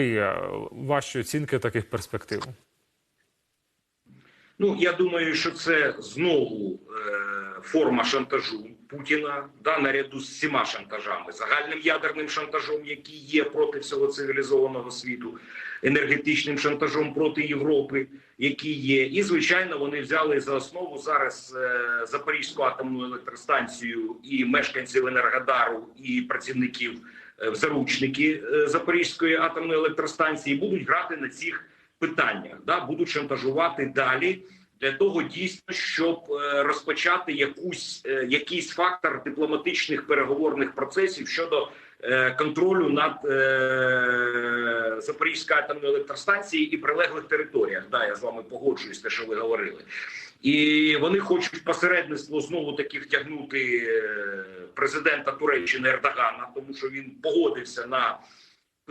е, ваші оцінки таких перспектив? Ну я думаю, що це знову е, форма шантажу Путіна да наряду з всіма шантажами, загальним ядерним шантажом, який є проти всього цивілізованого світу, енергетичним шантажом проти Європи, який є, і звичайно, вони взяли за основу зараз е, Запорізьку атомну електростанцію і мешканців Енергодару і працівників е, в заручники е, Запорізької атомної електростанції будуть грати на цих питаннях, да будуть шантажувати далі для того, дійсно, щоб е, розпочати якусь е, якийсь фактор дипломатичних переговорних процесів щодо е, контролю над Запорізькою атомною електростанцією і прилеглих територіях. Да, я з вами погоджуюсь, те, що ви говорили. І вони хочуть посередництво знову таки втягнути президента Туреччини Ердогана, тому що він погодився на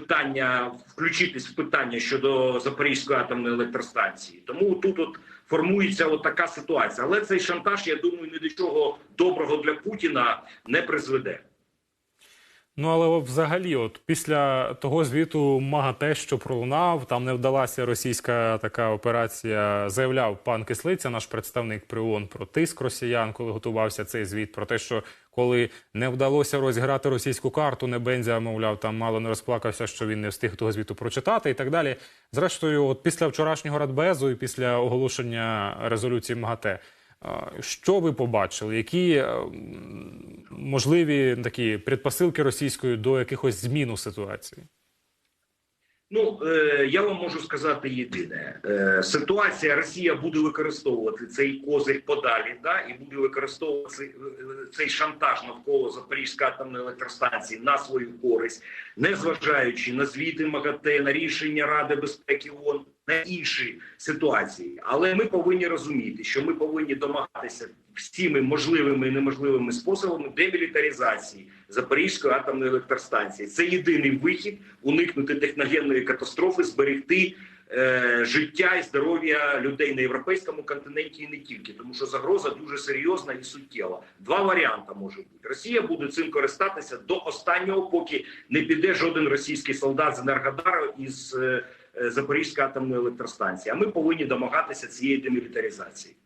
питання включитись в питання щодо Запорізької атомної електростанції. Тому тут от формується от така ситуація. Але цей шантаж, я думаю, ні до чого доброго для Путіна не призведе. Ну але взагалі, от після того звіту МАГАТЕ, що пролунав, там не вдалася російська така операція. Заявляв пан Кислиця, наш представник при ООН, про тиск росіян, коли готувався цей звіт. Про те, що коли не вдалося розіграти російську карту, Небензя, мовляв, там мало не розплакався, що він не встиг того звіту прочитати і так далі. Зрештою, от після вчорашнього радбезу і після оголошення резолюції МАГАТЕ. Що ви побачили? Які е, можливі такі предпосилки російської до якихось змін у ситуації? Ну е, я вам можу сказати єдине: е, ситуація Росія буде використовувати цей козир подалі, да і буде використовувати цей, цей шантаж навколо Запорізької атомної електростанції на свою користь, незважаючи на звіти МАГАТЕ, на рішення Ради безпеки ООН, на інші ситуації. Але ми повинні розуміти, що ми повинні домагатися всіми можливими і неможливими способами демілітаризації Запорізької атомної електростанції. Це єдиний вихід уникнути техногенної катастрофи, зберегти е, життя і здоров'я людей на європейському континенті і не тільки, тому що загроза дуже серйозна і суттєва. Два варіанти може бути. Росія буде цим користатися до останнього, поки не піде жоден російський солдат з Енергодару із е, Запорізької атомної електростанції. А ми повинні домагатися цієї демілітаризації.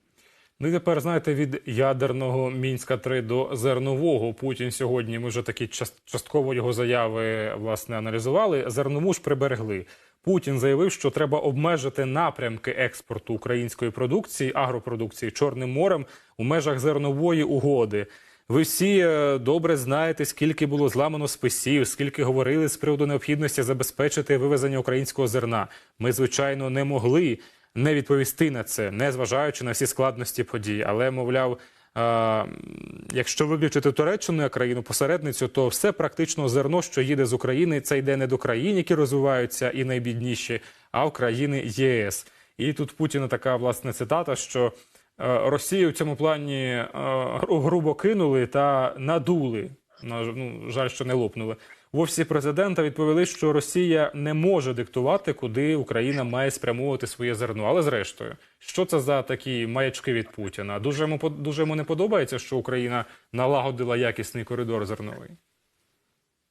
Ну і тепер знаєте, від ядерного мінська 3 до зернового Путін сьогодні. Ми вже такі частково його заяви власне аналізували. Зернову ж приберегли. Путін заявив, що треба обмежити напрямки експорту української продукції, агропродукції Чорним морем у межах зернової угоди. Ви всі е, добре знаєте, скільки було зламано списів, скільки говорили з приводу необхідності забезпечити вивезення українського зерна. Ми, звичайно, не могли не відповісти на це, не зважаючи на всі складності подій. Але мовляв, е якщо виключити Туреччину як країну посередницю, то все практично зерно, що їде з України, це йде не до країн, які розвиваються і найбідніші, а в країни ЄС. І тут Путіна така власне цитата, що Росію в цьому плані грубо кинули та надули. Ну, жаль, що не лопнули. В офісі президента відповіли, що Росія не може диктувати, куди Україна має спрямовувати своє зерно. Але зрештою, що це за такі маячки від Путіна? Дуже йому дуже йому не подобається, що Україна налагодила якісний коридор зерновий.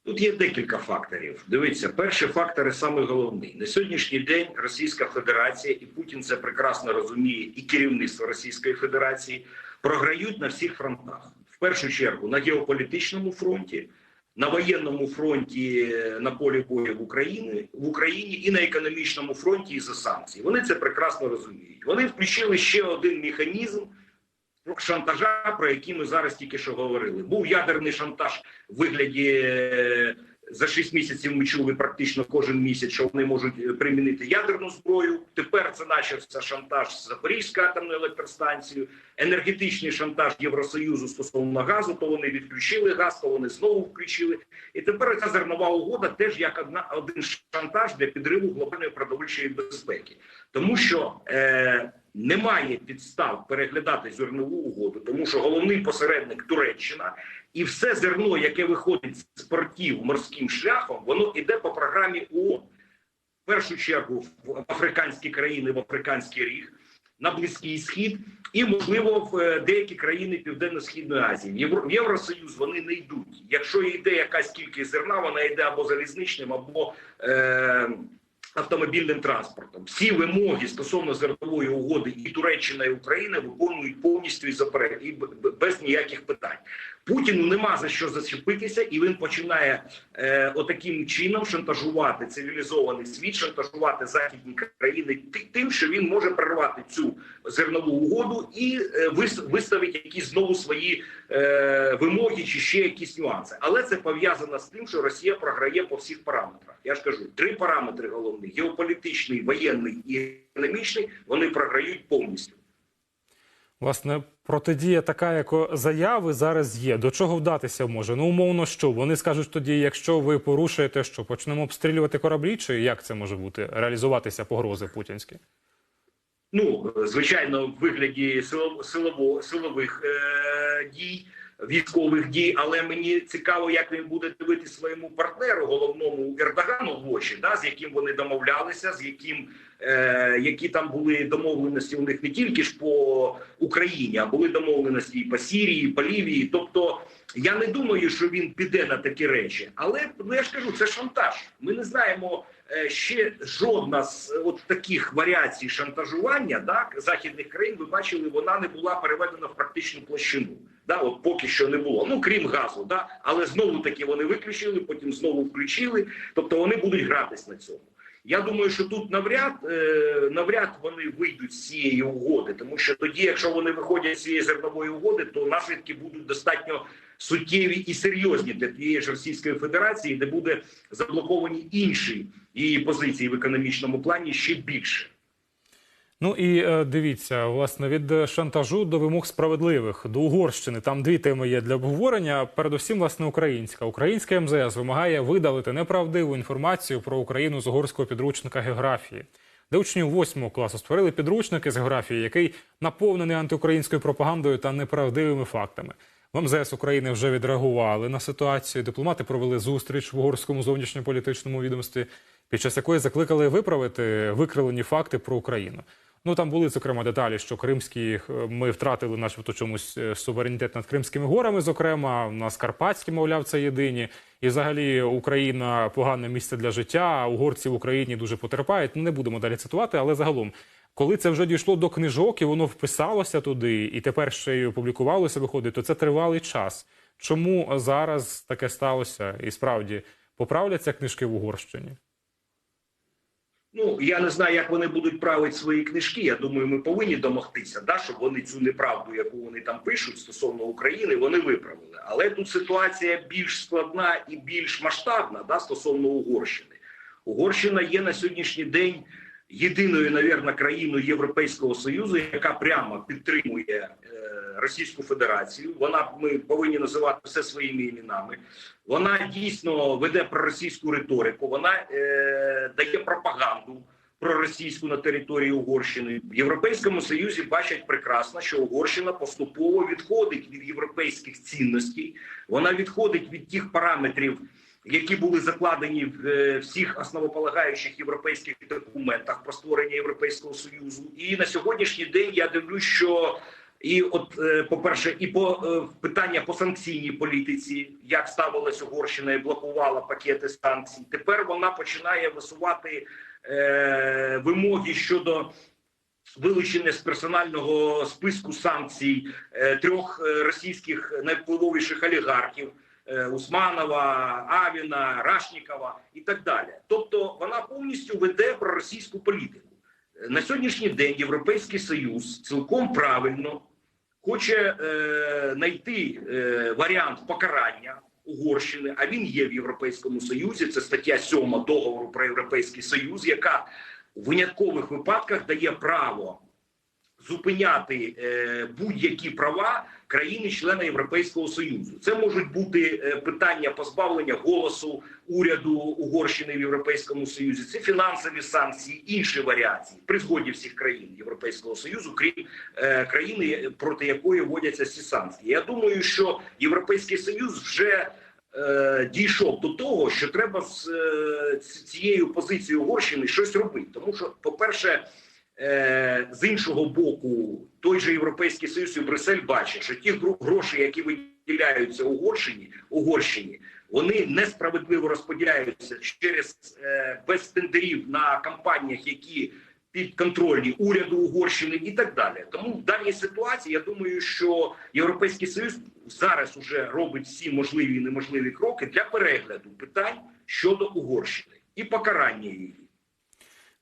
Тут є декілька факторів. Дивіться, перший фактор і саме головний на сьогоднішній день Російська Федерація і Путін це прекрасно розуміє, і керівництво Російської Федерації програють на всіх фронтах. В першу чергу на геополітичному фронті на воєнному фронті е, на полі бою в Україні в Україні і на економічному фронті із за санкцій. Вони це прекрасно розуміють. Вони включили ще один механізм шантажа, про який ми зараз тільки що говорили. Був ядерний шантаж в вигляді е, за 6 місяців ми чули практично кожен місяць, що вони можуть е, примінити ядерну зброю. Тепер це почався шантаж з Запорізькою атомною електростанцією, енергетичний шантаж Євросоюзу стосовно газу. То вони відключили газ, то вони знову включили. І тепер ця зернова угода теж як одна один шантаж для підриву глобальної продовольчої безпеки, тому що. Е, немає підстав переглядати зернову угоду, тому що головний посередник Туреччина і все зерно, яке виходить з портів морським шляхом, воно йде по програмі ООН. В першу чергу в африканські країни, в Африканський ріг, на Близький Схід і, можливо, в е, деякі країни Південно-Східної Азії. В Євросоюз вони не йдуть. Якщо йде якась кількість зерна, вона йде або залізничним, або е, автомобільним транспортом. Всі вимоги стосовно зернової угоди і Туреччина і Україна виконують повністю і без ніяких питань. Путіну нема за що зачепитися, і він починає е, отаким чином шантажувати цивілізований світ, шантажувати західні країни тим, що він може перервати цю зернову угоду і е, вис- виставить якісь знову свої е, вимоги чи ще якісь нюанси. Але це пов'язано з тим, що Росія програє по всіх параметрах. Я ж кажу, три параметри головні: геополітичний, воєнний і економічний. Вони програють повністю. Власне, протидія така, як заяви зараз є. До чого вдатися може? Ну, умовно, що вони скажуть тоді, якщо ви порушуєте, що почнемо обстрілювати кораблі, чи як це може бути реалізуватися погрози путінські? Ну, звичайно, в вигляді силово, силово, силових е, дій, військових дій, але мені цікаво, як він буде дивитися своєму партнеру, головному Ердогану в очі, да, з яким вони домовлялися, з яким е, які там були домовленості у них не тільки ж по Україні, а були домовленості і по Сірії, і по Лівії. Тобто, я не думаю, що він піде на такі речі, але ну я ж кажу, це шантаж. Ми не знаємо ще жодна з е, от таких варіацій шантажування так західних країн. Ви бачили, вона не була переведена в практичну площину. Да, от поки що не було. Ну крім газу, да, але знову таки вони виключили, потім знову включили. Тобто вони будуть гратись на цьому. Я думаю, що тут навряд е, навряд вони вийдуть з цієї угоди, тому що тоді, якщо вони виходять з цієї зернової угоди, то наслідки будуть достатньо суттєві і серйозні для тієї ж Російської Федерації, де буде заблоковані інші її позиції в економічному плані ще більше. Ну і е, дивіться, власне, від шантажу до вимог справедливих до Угорщини. Там дві теми є для обговорення. Передусім, власне, українська. Українська МЗС вимагає видалити неправдиву інформацію про Україну з угорського підручника географії, де учні 8 класу створили підручники з географії, який наповнений антиукраїнською пропагандою та неправдивими фактами. В МЗС України вже відреагували на ситуацію. Дипломати провели зустріч в угорському зовнішньополітичному відомстві, під час якої закликали виправити викривлені факти про Україну. Ну там були зокрема деталі, що кримські е, ми втратили, начебто, чомусь е, суверенітет над Кримськими горами. Зокрема, на Скарпатські, мовляв, це єдині. І взагалі Україна погане місце для життя. А угорці в Україні дуже потерпають. Не будемо далі цитувати, але загалом, коли це вже дійшло до книжок і воно вписалося туди, і тепер ще й опублікувалося, виходить, то це тривалий час. Чому зараз таке сталося? І справді поправляться книжки в Угорщині? Ну я не знаю, як вони будуть правити свої книжки. Я думаю, ми повинні домогтися, да, щоб вони цю неправду, яку вони там пишуть стосовно України, вони виправили. Але тут ситуація більш складна і більш масштабна да, стосовно Угорщини. Угорщина є на сьогоднішній день єдиною, навірно, країною Європейського союзу, яка прямо підтримує е, Російську Федерацію. Вона ми повинні називати все своїми іменами. Вона дійсно веде проросійську риторику. Вона е, дає пропаганду проросійську на території Угорщини. В Європейському Союзі бачать прекрасно, що Угорщина поступово відходить від європейських цінностей. Вона відходить від тих параметрів, які були закладені в е, всіх основополагаючих європейських документах про створення Європейського Союзу. І на сьогоднішній день я дивлюсь, що і от, е, по-перше, і по е, питання по санкційній політиці, як ставилась Угорщина і блокувала пакети санкцій. Тепер вона починає висувати е, вимоги щодо вилучення з персонального списку санкцій е, трьох е, російських найвпливовіших олігархів. Усманова, Авіна, Рашнікова і так далі. Тобто вона повністю веде проросійську політику. На сьогоднішній день Європейський Союз цілком правильно хоче знайти е, варіант покарання Угорщини, а він є в Європейському Союзі. Це стаття 7 договору про Європейський Союз, яка в виняткових випадках дає право зупиняти е, будь-які права країни-члена Європейського Союзу. Це можуть бути е, питання позбавлення голосу уряду Угорщини в Європейському Союзі. Це фінансові санкції, інші варіації при згоді всіх країн Європейського Союзу, крім е, країни, проти якої вводяться ці санкції. Я думаю, що Європейський Союз вже дійшов до того, що треба з цією позицією Угорщини щось робити, тому що, по-перше, е, з іншого боку, той же Європейський Союз і Брюссель бачить, що ті гроші, які виділяються Угорщині, Угорщині, Вони несправедливо розподіляються через е, без тендерів на компаніях, які підконтрольні уряду Угорщини і так далі. Тому в даній ситуації я думаю, що Європейський Союз зараз уже робить всі можливі і неможливі кроки для перегляду питань щодо Угорщини і покарання її.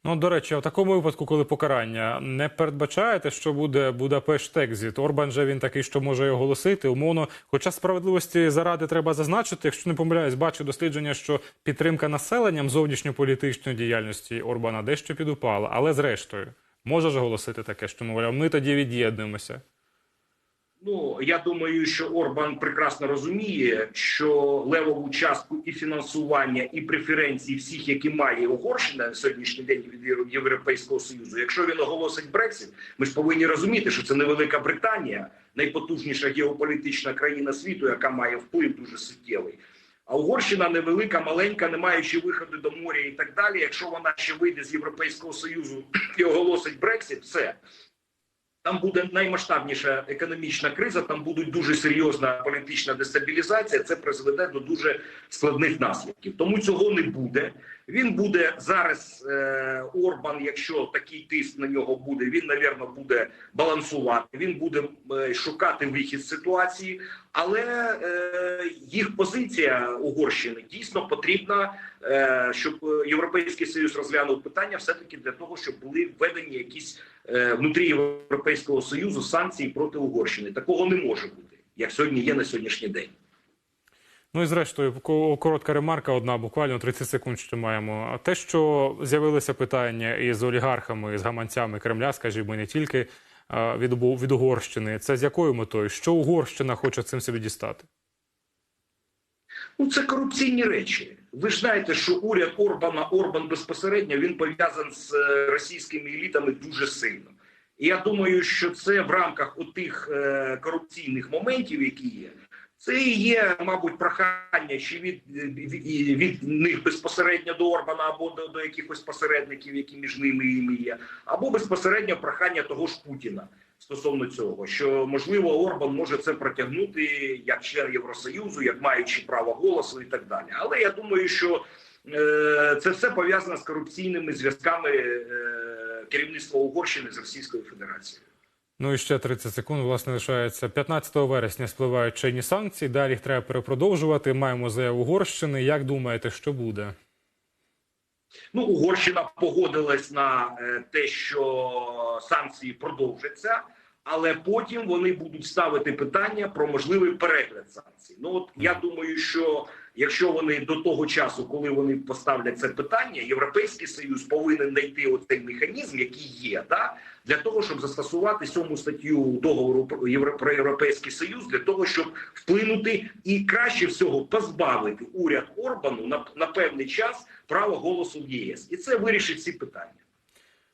Ну, до речі, в такому випадку, коли покарання, не передбачаєте, що буде Будапешт Екзіт? Орбан же він такий, що може оголосити, умовно. Хоча справедливості заради треба зазначити, якщо не помиляюсь, бачу дослідження, що підтримка населенням зовнішньополітичної діяльності Орбана дещо підупала, але зрештою може ж оголосити таке, що мовляв, ми тоді від'єднуємося. Ну я думаю, що Орбан прекрасно розуміє, що левову частку і фінансування, і преференції всіх, які має Угорщина на сьогоднішній день від Європейського союзу. Якщо він оголосить Брексит, ми ж повинні розуміти, що це не Велика Британія, найпотужніша геополітична країна світу, яка має вплив дуже суттєвий. А Угорщина невелика, маленька, не маючи виходу до моря і так далі. Якщо вона ще вийде з Європейського союзу і оголосить Брексит, все там буде наймасштабніша економічна криза, там буде дуже серйозна політична дестабілізація. Це призведе до дуже складних наслідків. Тому цього не буде. Він буде зараз. Е, Орбан, якщо такий тиск на нього буде, він навірно буде балансувати. Він буде е, шукати вихід з ситуації, але е, їх позиція Угорщини дійсно потрібна, е, щоб Європейський Союз розглянув питання, все таки для того, щоб були введені якісь е, внутрі Європейського союзу санкції проти Угорщини. Такого не може бути, як сьогодні є на сьогоднішній день. Ну і зрештою, коротка ремарка, одна буквально 30 секунд ще маємо. А те, що з'явилися питання із олігархами, з гаманцями Кремля, скажімо, не тільки від, від Угорщини, це з якою метою? Що Угорщина хоче цим собі дістати? Ну це корупційні речі. Ви ж знаєте, що уряд Орбана Орбан безпосередньо він пов'язаний з е, російськими елітами дуже сильно. І я думаю, що це в рамках отих е, корупційних моментів, які є. Це і є, мабуть, прохання чи від, від, від них безпосередньо до Орбана або до, до якихось посередників, які між ними і є, або безпосередньо прохання того ж Путіна стосовно цього, що можливо Орбан може це протягнути як член Євросоюзу, як маючи право голосу і так далі. Але я думаю, що е, це все пов'язано з корупційними зв'язками е, керівництва Угорщини з Російською Федерацією. Ну і ще 30 секунд, власне, лишається. 15 вересня спливають чинні санкції, далі їх треба перепродовжувати. Маємо заяву Угорщини. Як думаєте, що буде? Ну, Угорщина погодилась на е, те, що санкції продовжаться, але потім вони будуть ставити питання про можливий перегляд санкцій. Ну от я думаю, що якщо вони до того часу, коли вони поставлять це питання, європейський союз повинен знайти оцей механізм, який є, да, для того, щоб застосувати сьому статтю договору про Євро- про європейський союз, для того, щоб вплинути і краще всього позбавити уряд Орбану на, на певний час права голосу в ЄС, і це вирішить ці питання.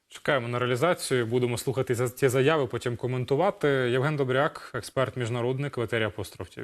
Чекаємо на реалізацію. Будемо слухати за ці заяви, потім коментувати. Євген Добряк, експерт міжнародник, ветері Апостроф ТВ.